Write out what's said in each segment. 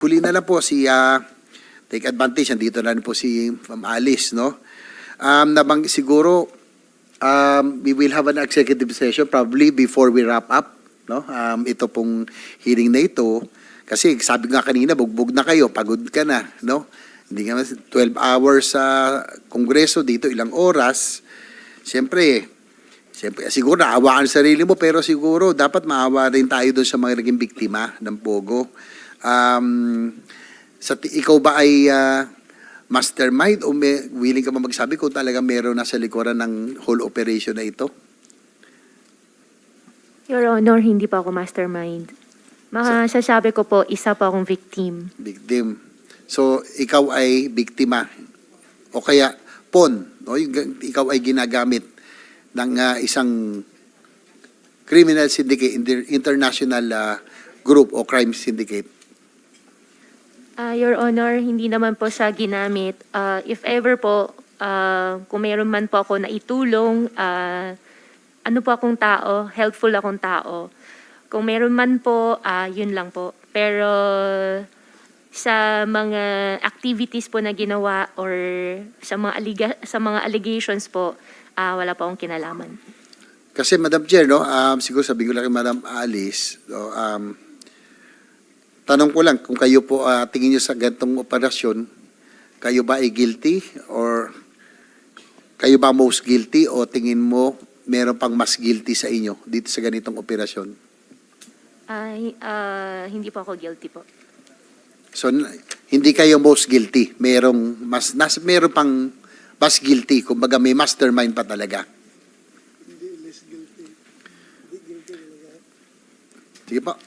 Huli na lang po si ah, take advantage nandito na rin po si Ma'am Alice no. Um nabang siguro um we will have an executive session probably before we wrap up no. Um ito pong hearing na ito kasi sabi nga kanina bugbog na kayo, pagod ka na no. Hindi nga 12 hours sa kongreso dito ilang oras. Siyempre, Siyempre, siguro naawaan sarili mo, pero siguro dapat maawa rin tayo doon sa mga naging biktima ng Pogo. Um, sa, ikaw ba ay ah, mastermind o may, willing ka ba magsabi kung talaga meron nasa likuran ng whole operation na ito? Your Honor, hindi po ako mastermind. Masasabi ko po, isa po akong victim. Victim. So, ikaw ay biktima. O kaya, pon. No? Ikaw ay ginagamit ng ah, isang criminal syndicate, inter- international ah, group o crime syndicate. Ah, Your Honor, hindi naman po siya ginamit. Ah, if ever po, ah, kung meron man po ako na itulong, ah, ano po akong tao, helpful akong tao. Kung meron man po, ah, yun lang po. Pero sa mga activities po na ginawa or sa mga aliga- sa mga allegations po, ah, wala po akong kinalaman. Kasi Madam Chair, no, um, siguro sabi ko lang kay Madam Alice, no, um, tanong ko lang kung kayo po ah, tingin niyo sa ganitong operasyon, kayo ba ay guilty or kayo ba most guilty o tingin mo meron pang mas guilty sa inyo dito sa ganitong operasyon? Ay, ah, hindi po ako guilty po. So hindi kayo most guilty, merong mas nas meron pang mas guilty, kumbaga may mastermind pa talaga. Sige po.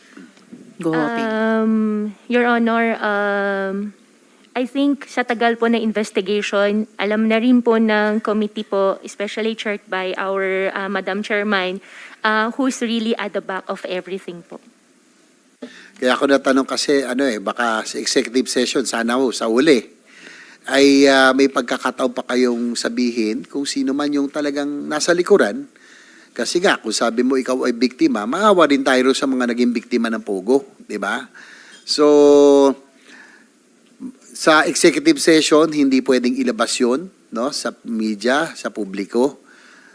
Go, Hopi. Um, Your Honor, um, I think sa tagal po na investigation, alam na rin po ng committee po, especially chaired by our uh, Madam Chairman, uh, who's really at the back of everything po. Kaya ako natanong kasi ano eh baka sa executive session sana ho sa uli ay ah, may pagkakataon pa kayong sabihin kung sino man yung talagang nasa likuran. Kasi nga kung sabi mo ikaw ay biktima, maawa din tayo sa mga naging biktima ng pogo, di ba? So sa executive session hindi pwedeng ilabas yun, no sa media, sa publiko.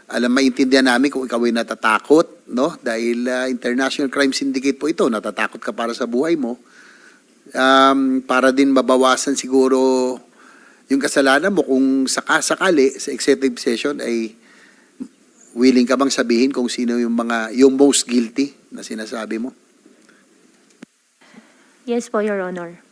Alam maintindihan namin kung ikaw ay natatakot, no? Dahil ah, international crime syndicate po ito, natatakot ka para sa buhay mo. Um, para din mabawasan siguro yung kasalanan mo kung sakasakali sa executive session ay willing ka bang sabihin kung sino yung mga yung most guilty na sinasabi mo? Yes po, Your Honor.